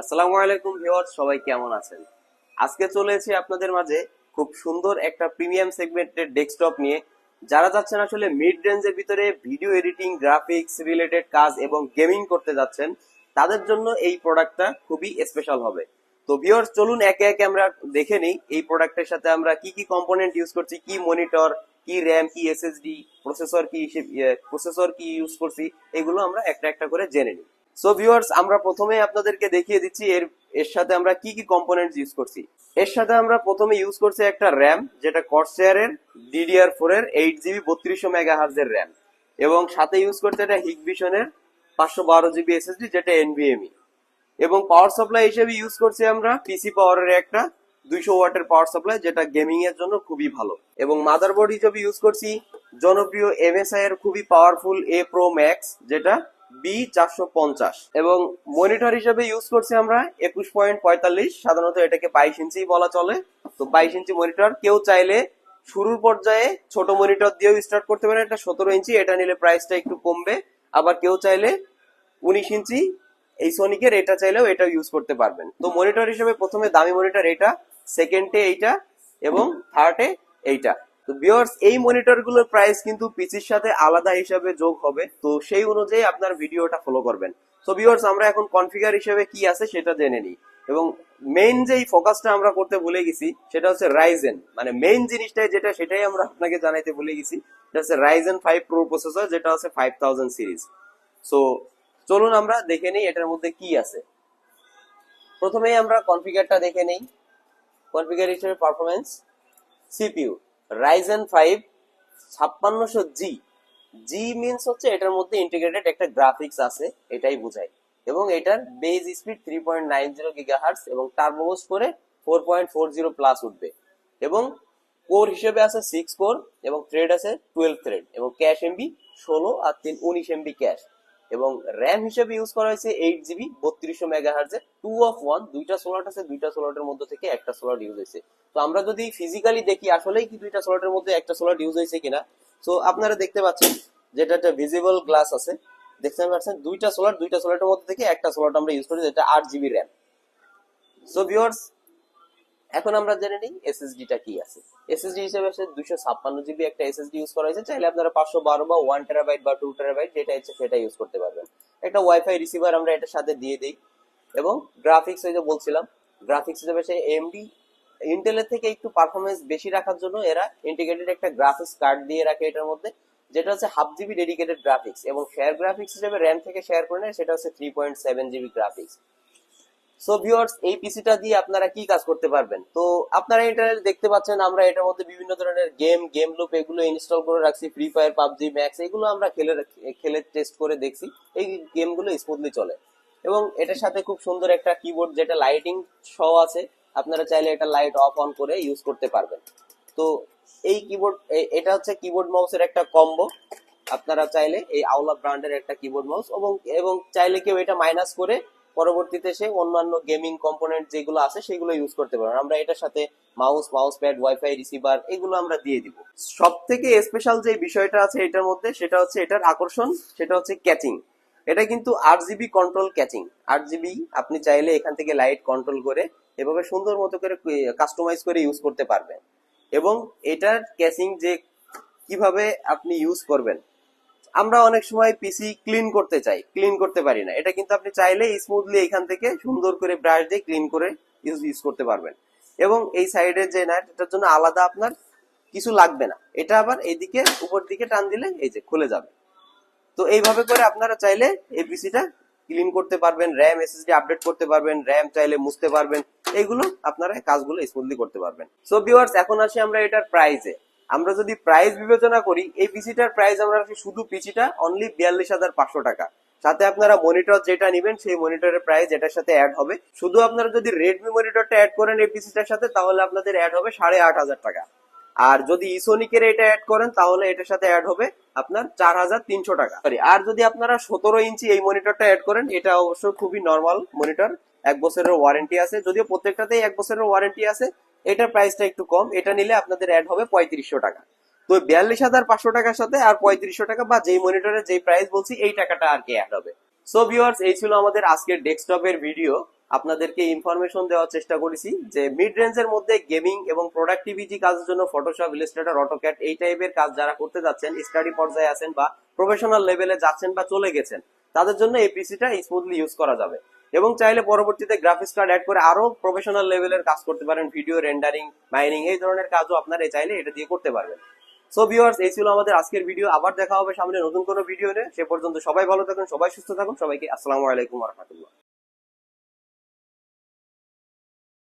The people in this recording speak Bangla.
আসসালামু আলাইকুম ভিউয়ার্স, সবাই কেমন আছেন? আজকে চলে এসেছি আপনাদের মাঝে খুব সুন্দর একটা প্রিমিয়াম সেগমেন্টের ডেস্কটপ নিয়ে। যারা যাচ্ছেন আসলে মিড রেঞ্জের ভিতরে ভিডিও এডিটিং গ্রাফিক্স রিলেটেড কাজ এবং গেমিং করতে যাচ্ছেন, তাদের জন্য এই প্রোডাক্টটা খুবই স্পেশাল হবে। তো ভিউয়ার্স, চলুন একে একে আমরা দেখে নিই এই প্রোডাক্টের সাথে আমরা কি কি কম্পোনেন্ট ইউজ করছি, কি মনিটর কি র্যাম কি এসএসডি প্রসেসর কি প্রসেসর কি ইউজ করছি, এগুলো আমরা একটা একটা করে জেনে নিই। সো ভিউয়ার্স আমরা প্রথমে আপনাদেরকে দেখিয়ে দিচ্ছি এর এর সাথে আমরা কি কি কম্পোনেন্টস ইউজ করছি। এর সাথে আমরা প্রথমে ইউজ করছি একটা র্যাম যেটা কর্সেয়ারের ডিডিআর ফোর এর এইট জিবি বত্রিশশো মেগা হার্জের র্যাম এবং সাথে ইউজ করছে এটা হিগভিশনের পাঁচশো বারো জিবি এসএসডি যেটা এনভিএমই এবং পাওয়ার সাপ্লাই হিসেবে ইউজ করছি আমরা পিসি পাওয়ারের একটা দুইশো ওয়াটের পাওয়ার সাপ্লাই যেটা গেমিং এর জন্য খুবই ভালো। এবং মাদারবোর্ড হিসেবে ইউজ করছি জনপ্রিয় এমএসআই এর খুবই পাওয়ারফুল এ প্রো ম্যাক্স যেটা বি চারশো পঞ্চাশ। এবং মনিটর হিসেবে ইউজ করছি আমরা একুশ পয়েন্ট পঁয়তাল্লিশ, সাধারণত এটাকে বাইশ ইঞ্চি বলা চলে। তো বাইশ ইঞ্চি মনিটর কেউ চাইলে শুরুর পর্যায়ে ছোট মনিটর দিয়েও স্টার্ট করতে পারেন, এটা সতেরো ইঞ্চি, এটা নিলে প্রাইসটা একটু কমবে। আবার কেউ চাইলে উনিশ ইঞ্চি, এই সোনিকের এটা চাইলেও এটা ইউজ করতে পারবেন। তো মনিটর হিসেবে প্রথমে দামি মনিটর এটা সেকেন্ডে এইটা, এবং থার্ডে এইটা। তো ভিউয়ার্স এই মনিটরগুলোর প্রাইস কিন্তু পিসির সাথে আলাদা হিসাবে যোগ হবে। তো সেই অনুযায়ী আপনার ভিডিওটা ফলো করবেন। তো ভিউয়ার্স আমরা এখন কনফিগার হিসেবে কি আছে সেটা জেনে নিই। এবং মেইন যেই ফোকাসটা আমরা করতে ভুলে গেছি, সেটা হচ্ছে রাইজেন মানে মেইন জিনিসটাই যেটা, সেটাই আমরা আপনাকে জানাইতে ভুলে গেছি। এটা হচ্ছে রাইজেন ফাইভ প্রো প্রসেসর যেটা হচ্ছে ফাইভ থাউজেন্ড সিরিজ সো চলুন আমরা দেখে নিই এটার মধ্যে কি আছে। প্রথমেই আমরা কনফিগারটা দেখে নেই। কনফিগার হিসেবে পারফরমেন্স সিপিইউ রাইজেন ফাইভ ছাপ্পান্নশো জি জি মিনস হচ্ছে এটার মধ্যে ইন্টিগ্রেটেড একটা গ্রাফিক্স আছে, এটাই বোঝায়। এবং এটার base speed three point nine zero gigahertz এবং টার্বোস করে four point four zero plus উঠবে। এবং কোর হিসেবে আছে সিক্স কোর এবং থ্রেড আছে টুয়েলভ থ্রেড এবং ক্যাশ এমবি ষোলো আর তিন, উনিশ এমবি ক্যাশ এবং র্যাম হিসেবে ইউজ করা হয়েছে এইট জিবি বত্রিশশো মেগা হার্জের টু অফ ওয়ান দুইটা সোলার আছে, দুইটা সোলারের মধ্যে থেকে একটা সোলার ইউজ হয়েছে। তো আমরা যদি ফিজিক্যালি দেখি, আসলেই কি দুইটা সোলারের মধ্যে একটা সোলার ইউজ হয়েছে কিনা? তো আপনারা দেখতে পাচ্ছেন, যেটা একটা ভিজিবল গ্লাস আছে, দেখতে পাচ্ছেন? দুইটা সোলার দুইটা সোলারের মধ্যে থেকে একটা সোলার আমরা ইউজ করি, যেটা আট জিবি র্যাম সো ভিউয়ার্স এখন আমরা জেনে নিই এসএসডি টা কি আছে। এসএসডি হিসেবে আছে দুইশো ছাপ্পান্ন জিবি একটা এসএসডি ইউজ করা হয়েছে। চাইলে আপনারা পাঁচশো বারো বা ওয়ান টেরাবাইট বা টু টেরাবাইট যেটা ইচ্ছে সেটা ইউজ করতে পারবেন। একটা ওয়াইফাই রিসিভার আমরা এটার সাথে দিয়ে দিই। এবং গ্রাফিক্স ওই যে বলছিলাম গ্রাফিক্স হিসেবে সে এমডি ইন্টেলের থেকে একটু পারফরমেন্স বেশি রাখার জন্য এরা ইন্টিগ্রেটেড একটা গ্রাফিক্স কার্ড দিয়ে রাখে এটার মধ্যে, যেটা হচ্ছে হাফ জিবি ডেডিকেটেড গ্রাফিক্স এবং শেয়ার গ্রাফিক্স হিসেবে র্যাম থেকে শেয়ার করে নেয়, সেটা হচ্ছে three point seven GB graphics so viewers এই পিসিটা দিয়ে আপনারা কি কাজ করতে পারবেন? তো, আপনারা এটা দেখতে পাচ্ছেন, আমরা এটার মধ্যে বিভিন্ন ধরনের গেম গেম লুপ এগুলো ইনস্টল করে রাখছি ফ্রি ফায়ার পাবজি ম্যাক্স এগুলো আমরা খেলে খেলে টেস্ট করে দেখছি, এই গেমগুলো স্মুথলি চলে। এবং এটার সাথে খুব সুন্দর একটা কিবোর্ড যেটা লাইটিং সহ আছে, আপনারা চাইলে এটা লাইট অফ অন করে ইউজ করতে পারবেন। তো, এই কিবোর্ড এটা হচ্ছে কিবোর্ড মাউসের একটা কম্বো আপনারা চাইলে এই আওলা ব্র্যান্ডের একটা কিবোর্ড মাউস এবং এবং চাইলে কেউ এটা মাইনাস করে পরবর্তীতে সে অন্যান্য গেমিং কম্পোনেন্ট যেগুলো আছে সেগুলো ইউজ করতে পারবেন আমরা এটার সাথে mouse mouse pad wifi receiver এগুলো আমরা দিয়ে দিব। সব থেকে স্পেশাল যে বিষয়টা আছে এটার মধ্যে সেটা হচ্ছে এটার আকর্ষণ, সেটা হচ্ছে ক্যাচিং এটা কিন্তু আট জিবি কন্ট্রোল ক্যাচিং আট জিবি আপনি চাইলে এখান থেকে লাইট কন্ট্রোল করে এভাবে সুন্দর মতো করে কাস্টমাইজ করে ইউজ করতে পারবেন। এবং এটার ক্যাচিং যে কীভাবে আপনি ইউজ করবেন আমরা অনেক সময় পিসি ক্লিন করতে চাই ক্লিন করতে পারি না। এটা কিন্তু আপনি চাইলে স্মুথলি এখান থেকে সুন্দর করে ব্রাশ দিয়ে ক্লিন করে ইউজ করতে পারবেন। এবং এই সাইডের যে নাট এটার জন্য আলাদা আপনার কিছু লাগবে না। এটা আবার এইদিকে উপর দিকে টান দিলে এই যে খুলে যাবে। তো এইভাবে করে আপনারা চাইলে এই পিসিটা ক্লিন করতে পারবেন র্যাম এসএসডি আপডেট করতে পারবেন র্যাম চাইলে মুছতে পারবেন। এইগুলো আপনারা কাজগুলো স্মুথলি করতে পারবেন। সো ভিউয়ার্স এখন আসি আমরা এটার প্রাইসে আমরা যদি প্রাইস বিবেচনা করি, এই পিসিটার প্রাইস আমরা রাখি শুধু পিসিটা অনলি বিয়াল্লিশ হাজার পাঁচশো টাকা। সাথে আপনারা মনিটর যেটা নেবেন, সেই মনিটরের প্রাইস এটার সাথে অ্যাড হবে। শুধু আপনারা যদি রেডমি মনিটরটা অ্যাড করেন এই পিসিটার সাথে, তাহলে আপনাদের অ্যাড হবে সাড়ে আট হাজার টাকা। আর যদি ইসোনিকের এটা অ্যাড করেন, তাহলে এটার সাথে অ্যাড হবে আপনার চার হাজার তিনশো টাকা। সরি আর যদি আপনারা সতেরো ইঞ্চি এই মনিটরটা অ্যাড করেন, এটা অবশ্য খুবই নর্মাল মনিটর এক বছরের ওয়ারেন্টি আছে। যদিও প্রত্যেকটাতেই এক বছরের ওয়ারেন্টি আছে এটার প্রাইসটা একটু কম, এটা নিলে আপনাদের অ্যাড হবে পঁয়ত্রিশশো টাকা। তো বিয়াল্লিশ হাজার পাঁচশো টাকার সাথে আর পঁয়ত্রিশশো টাকা বা যেই মনিটরের যেই প্রাইস বলছি, এই টাকাটা আর কি অ্যাড হবে। সো ভিউয়ার্স এই ছিল আমাদের আজকের ডেস্কটপের ভিডিও আপনাদেরকে ইনফরমেশন দেওয়ার চেষ্টা করেছি যে মিড রেঞ্জের মধ্যে গেমিং এবং প্রোডাক্টিভিটি কাজের জন্য ফটোশপ ইলাস্ট্রেটর অটোক্যাট এই টাইপের কাজ যারা করতে যাচ্ছেন স্টাডি পর্যায়ে আছেন বা প্রফেশনাল লেভেলে যাচ্ছেন বা চলে গেছেন, তাদের জন্য এই পিসিটা স্মুথলি ইউজ করা যাবে। এবং চাইলে পরবর্তীতে গ্রাফিক্স কার্ড অ্যাড করে আরও প্রফেশনাল লেভেলের কাজ করতে পারেন ভিডিও রেন্ডারিং মাইনিং এই ধরনের কাজও আপনারা চাইলে এটা দিয়ে করতে পারবেন। সো ভিউয়ার্স এই ছিল আমাদের আজকের ভিডিও আবার দেখা হবে সামনে নতুন কোনো ভিডিও সে পর্যন্ত সবাই ভালো থাকুন, সবাই সুস্থ থাকুন, সবাইকে আসসালামু আলাইকুম রহমতুল্লাহ।